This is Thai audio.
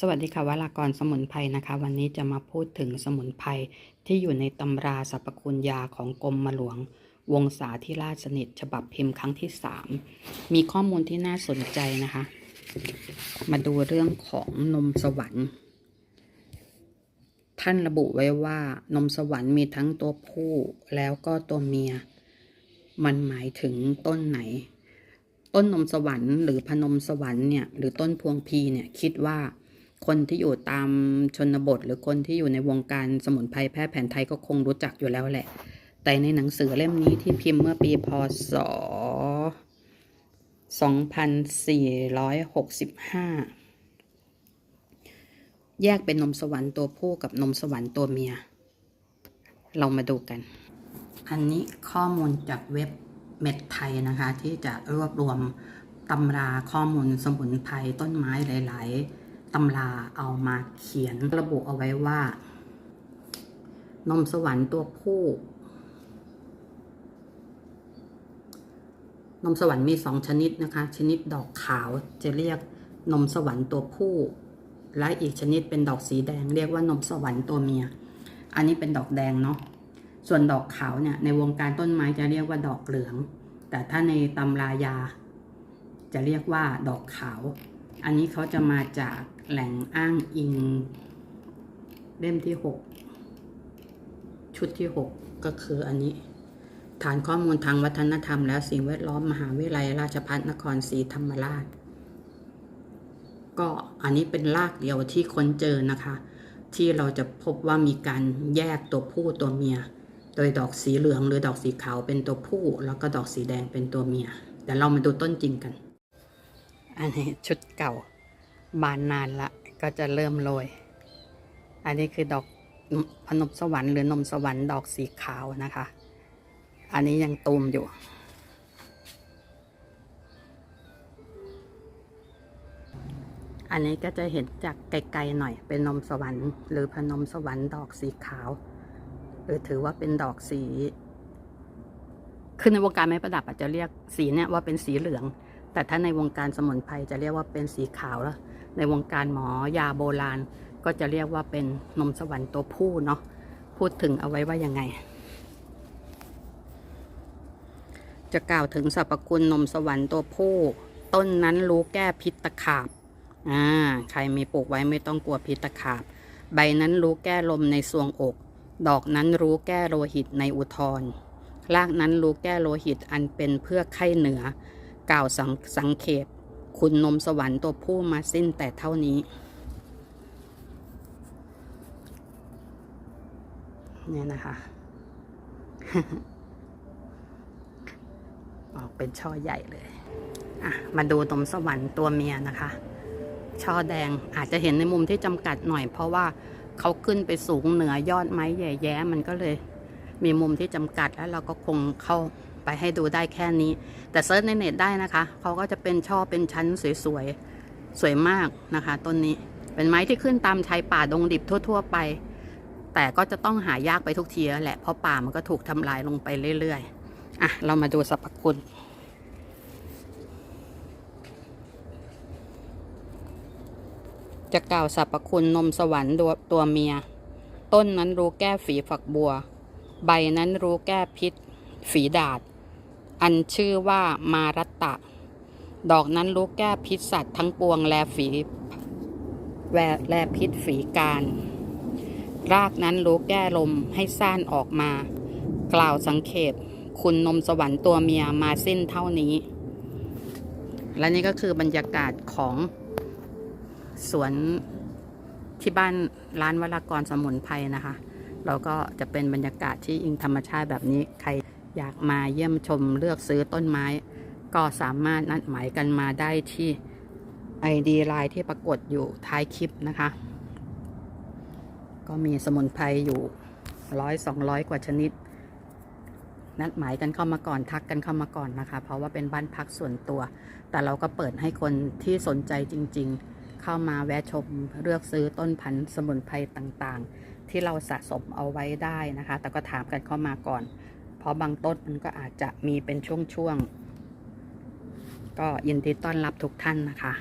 สวัสดีค่ะวรากรสมุนไพรนะคะ วันนี้จะมาพูดถึงสมุนไพรที่อยู่ในตำราสรรพคุณยาของกรมหลวง วงศาธิราชสนิทฉบับพิมพ์ครั้งที่ 3 มีข้อมูลที่น่าสนใจนะคะ มาดูเรื่องของนมสวรรค์ ท่านระบุไว้ว่านมสวรรค์มีทั้งตัวผู้แล้วก็ตัวเมีย มันหมายถึงต้นไหน ต้นนมสวรรค์หรือพนมสวรรค์เนี่ยหรือต้นพวงพีเนี่ยคิดว่า คนที่อยู่ตามชนบท หรือคนที่อยู่ในวงการสมุนไพรแพทย์แผนไทยก็คงรู้จักอยู่แล้วแหละ แต่ในหนังสือเล่มนี้ที่พิมพ์เมื่อปีพศ 2465 แยกเป็นนมสวรรค์ตัวผู้กับนมสวรรค์ตัวเมีย เรามาดูกัน อันนี้ข้อมูลจากเว็บเม็ดไทยนะคะ ที่จะรวบรวมตำราข้อมูลสมุนไพรต้นไม้หลาย ๆ ตำราเอามาเขียนระบุเอาไว้ว่า นมสวรรค์ตัวผู้ นมสวรรค์มีสองชนิดนะคะ ชนิดดอกขาวจะเรียกนมสวรรค์ตัวผู้ และอีกชนิดเป็นดอกสีแดง เรียกว่านมสวรรค์ตัวเมีย อันนี้เป็นดอกแดงเนาะส่วนดอกขาวเนี่ยในวงการต้นไม้จะเรียกว่าดอกเหลือง แต่ถ้าในตำรายา จะเรียกว่าดอกขาว อันนี้เขาจะมาจากแหล่งอ้างอิง เล่มที่6ชุดที่6ก็คืออันนี้ ฐานข้อมูลทางวัฒนธรรม และสิ่งแวดล้อมมหาวิทยาลัยราชภัฏนครศรีธรรมราช ก็อันนี้เป็นรากเดียวที่ค้นเจอนะคะ ที่เราจะพบว่ามีการแยกตัวผู้ตัวเมีย โดยดอกสีเหลืองหรือดอกสีขาวเป็นตัวผู้ แล้วก็ดอกสีแดงเป็นตัวเมียเดี๋ยวเรามาดูต้นจริงกัน อันนี้ชุดเก่า บานนานละก็จะเริ่มโรย อันนี้คือดอกพนมสวรรค์หรือนมสวรรค์ดอกสีขาวนะคะ อันนี้ยังตูมอยู่ อันนี้ก็จะเห็นจากไกลๆหน่อย เป็นนมสวรรค์ หรือพนมสวรรค์ดอกสีขาว หรือถือว่าเป็นดอกสีคือในวงการไม้ประดับอาจจะเรียกสีเนี่ยว่าเป็นสีเหลือง แต่ถ้าในวงการสมุนไพรจะเรียกว่าเป็นสีขาวแล้ว ในวงการหมอยาโบราณ ก็จะเรียกว่าเป็นนมสวรรค์ตัวผู้เนาะ พูดถึงเอาไว้ว่ายังไง จะกล่าวถึงสรรพคุณนมสวรรค์ตัวผู้ ต้นนั้นรู้แก้พิษตะขาบ อ่า ใครมีปลูกไว้ไม่ต้องกลัวพิษตะขาบ ใบนั้นรู้แก้ลมในสวงอก ดอกนั้นรู้แก้โลหิตในอุทธรรากนั้นรู้แก้โลหิตอันเป็นเพื่อไข้เหนือ กล่าวสังสังเขปคุณนมสวรรค์ตัวผู้มาสิ้นแต่เท่านี้ เนี่ยนะคะ ออกเป็นช่อใหญ่เลย อะ มาดูนมสวรรค์ตัวเมียนะคะ ช่อแดงอาจจะเห็นในมุมที่จำกัดหน่อย เพราะว่าเขาขึ้นไปสูงเหนือยอดไม้ใหญ่แย้มันก็เลย มีมุมที่จำกัดแล้วเราก็คงเข้าไปให้ดูได้แค่นี้ แต่เซิร์ชในเน็ตได้นะคะเขาก็จะเป็นช่อเป็นชั้นสวยๆ สวยมากนะคะต้นนี้เป็นไม้ที่ขึ้นตามชายป่าดงดิบทั่ว ๆ ไป แต่ก็จะต้องหายากไปทุกทีแล้วแหละเพราะป่ามันก็ถูกทำลายลงไปเรื่อยๆอะเรามาดูสรรพคุณจะกล่าวสรรพคุณนมสวรรค์ตัวตัวเมีย ต้นนั้นรู้แก้ฝีฝักบัว ใบนั้นรู้แก้พิษ ฝีดาด อันชื่อว่ามารัตตะ ดอกนั้นรู้แก้พิษสัตว์ทั้งปวงแลฝีแวแลพิษฝีการ รากนั้นรู้แก้ลมให้ซ่านออกมา กล่าวสังเขปคุณนมสวรรค์ตัวเมียมาสิ้นเท่านี้ และนี่ก็คือบรรยากาศของสวนที่บ้านร้านวรากรสมุนไพรนะคะ เราก็จะเป็นบรรยากาศที่อิงธรรมชาติแบบนี้ ใครอยากมาเยี่ยมชมเลือกซื้อต้นไม้ ก็สามารถนัดหมายกันมาได้ที่ ID ไลน์ที่ปรากฏอยู่ท้ายคลิปนะคะ ก็มีสมุนไพรอยู่ร้อยสองร้อยกว่าชนิด นัดหมายกันเข้ามาก่อนทักกันเข้ามาก่อนนะคะ เพราะว่าเป็นบ้านพักส่วนตัว แต่เราก็เปิดให้คนที่สนใจจริง ๆ เข้ามาแวะชมเลือกซื้อต้นพันธุ์สมุนไพรต่างๆ ที่เราสะสมเอาไว้ได้นะคะ แต่ก็ถามกันเข้ามาก่อน เพราะบางต้นมันก็อาจจะมีเป็นช่วงๆ ก็ยินดีต้อนรับทุกท่านนะคะ